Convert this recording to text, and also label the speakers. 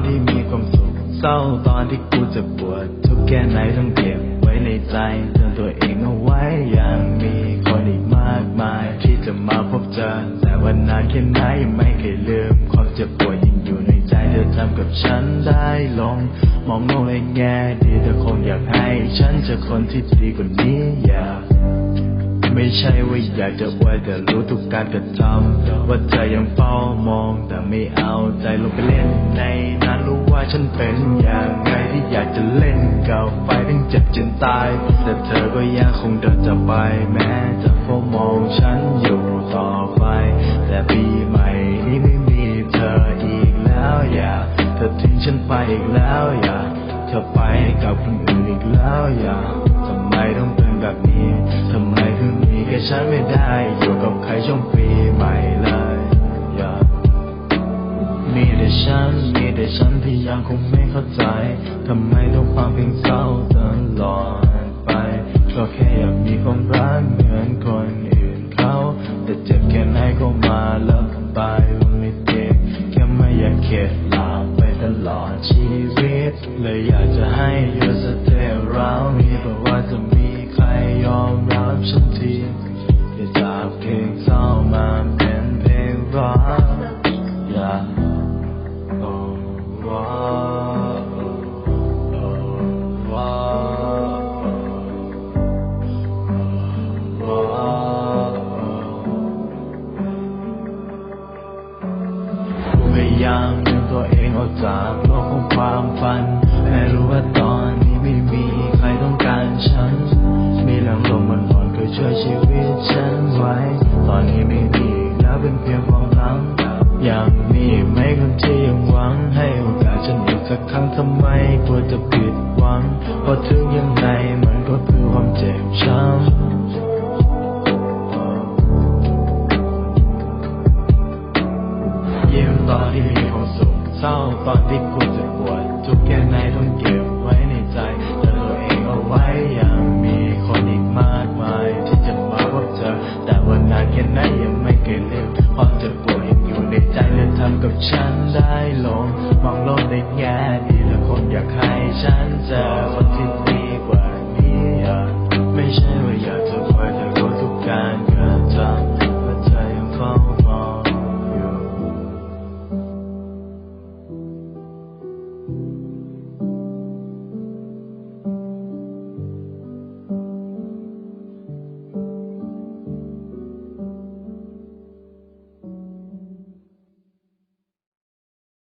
Speaker 1: อนที่มีความสุข เศร้าตอนที่กูจะปวด ทุกแค่ไหนต้องเก็บไว้ในใจเตือนตัวเองเอาไว้ยังมีคนอีกมากมาย ที่จะมาพบเจอ แต่วันนานแค่ไหนยังไม่เคยลืมความเจ็บปวดยังอยู่ในใจเธอทำกับฉันได้ลง มองโลกในแง่ดีเธอคงอยากให้ ฉันจอคนที่ดีกว่านี้อย่าไม่ ใช่ว่าอยากจะอวยแต่รู้ทุกการกระทำว่าเธอยังเฝ้ามองแต่ไม่เอาใจลงไปเล่นในนั้นรู้ว่าฉันเป็นอย่างไงที่อยากจะเล่นกับไฟทั้งเจ็บจนตาย แต่เธอก็ยังคงเดินจะไปแม้จะเฝ้ามองฉันอยู่ต่อไป แต่ปีใหม่นี้ไม่มีเธออีกแล้วอย่าเธอทิ้งฉันไปอีกแล้วอย่าเธอไปกับคนอื่นอีกแล้วอย่าทำไมต้องเป็นแบบนี้ทำไม ถึงมีแค่ฉันไม่ได้ อยู่กับใครช่วงปีใหม่เลยอย่ามีแต่ฉัน มีแต่ฉันที่ยังคงไม่เข้าใจ ทำไมต้องฟังเพลงเศร้าตลอดไป ก็แค่อยากมีความรักเหมือนคนอื่นเขา แต่เจ็บแค่ไหนก็มาแล้วไปว่าไม่เจ็บแค่ไม่อยากเข็ดหลาบไปตลอดชีวิต เลยอยากจะให้ you stay around me เพราะว่าจะมีใคร พยายามดึงตัวเองออกจากโลกของความฝันแม้รู้ว่าตอนนี้ไม่มีใครต้องการฉัน มีแรงลมมันอ่อนเคยช่วยชีวิตฉันไว้ ตอนนี้ไม่มีแล้วเป็นเพียงความหลังยังมีไหมคนที่ยังหวังให้โอกาสฉันอีกสักครั้งทำไมกลัวจะเปลี่ยน เศร้าตอนที่คุณจะปวดทุกแค่ไหนต้องเก็บไว้ในใจแต่ตัวเองเอาไว้ยังมีคนอีกมากมาย ที่จะมาพบเจอ แต่วันนานแค่ไหนยังไม่เคยลืมความเจ็บปวดยังอยู่ในใจเธอทำกับฉันได้ลงมองโลกในแง่ดีและคนอยากให้ฉันเจอคนที่